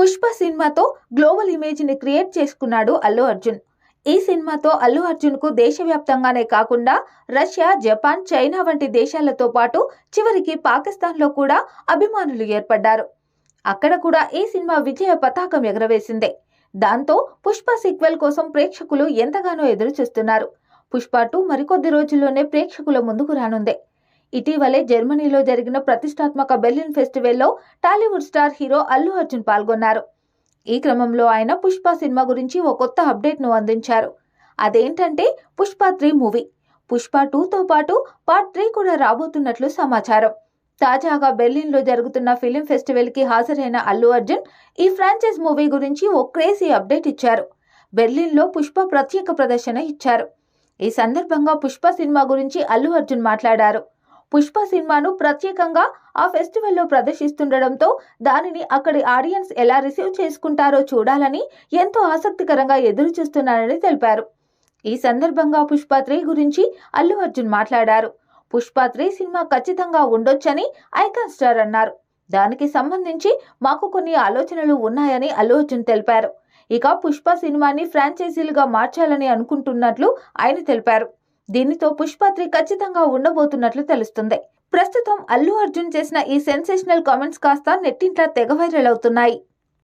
పుష్ప సినిమాతో గ్లోబల్ ఇమేజ్ని క్రియేట్ చేసుకున్నాడు అల్లు అర్జున్. ఈ సినిమాతో అల్లు అర్జున్కు దేశవ్యాప్తంగానే కాకుండా రష్యా జపాన్ చైనా వంటి దేశాలతో పాటు చివరికి పాకిస్తాన్లో కూడా అభిమానులు ఏర్పడ్డారు. అక్కడ కూడా ఈ సినిమా విజయ పతాకం ఎగరవేసిందే. దాంతో పుష్ప సీక్వెల్ కోసం ప్రేక్షకులు ఎంతగానో ఎదురు చూస్తున్నారు పుష్ప టూ మరికొద్ది రోజుల్లోనే ప్రేక్షకుల ముందుకు రానుందే. ఇటీవలే జర్మనీలో జరిగిన ప్రతిష్టాత్మక Berlin ఫెస్టివల్లో Tollywood star hero Allu Arjun పాల్గొన్నారు. ఈ క్రమంలో ఆయన పుష్ప సినిమా గురించి ఓ కొత్త అప్డేట్ను అందించారు. అదేంటంటే పుష్ప త్రీ మూవీ. పుష్ప టూతో పాటు పార్ట్ త్రీ కూడా రాబోతున్నట్లు సమాచారం. తాజాగా బెర్లిన్లో జరుగుతున్న ఫిలిం ఫెస్టివల్కి హాజరైన అల్లు అర్జున్ ఈ ఫ్రాంచైజ్ మూవీ గురించి ఓ క్రేజీ అప్డేట్ ఇచ్చారు. బెర్లిన్లో పుష్ప ప్రత్యేక ప్రదర్శన ఇచ్చారు. ఈ సందర్భంగా పుష్ప సినిమా గురించి అల్లు అర్జున్ మాట్లాడారు. పుష్ప సినిమాను ప్రత్యేకంగా ఆ ఫెస్టివల్లో ప్రదర్శిస్తుండడంతో దానిని అక్కడి ఆడియన్స్ ఎలా రిసీవ్ చేసుకుంటారో చూడాలని ఎంతో ఆసక్తికరంగా ఎదురు చూస్తున్నానని తెలిపారు. ఈ సందర్భంగా పుష్ప త్రీ గురించి అల్లు అర్జున్ మాట్లాడారు. పుష్ప త్రీ సినిమా ఖచ్చితంగా ఉండొచ్చని ఐకాన్ స్టార్ అన్నారు. దానికి సంబంధించి మాకు కొన్ని ఆలోచనలు ఉన్నాయని అల్లు అర్జున్ తెలిపారు. ఇక పుష్ప సినిమాని ఫ్రాంచైజీలుగా మార్చాలని అనుకుంటున్నట్లు ఆయన తెలిపారు. దీనితో పుష్పత్రి ఖచ్చితంగా ఉండబోతున్నట్లు తెలుస్తుంది. ప్రస్తుతం అల్లు అర్జున్ చేసిన ఈ సెన్సేషనల్ కామెంట్స్ కాస్త నెట్టింట్లా తెగ వైరల్ అవుతున్నాయి.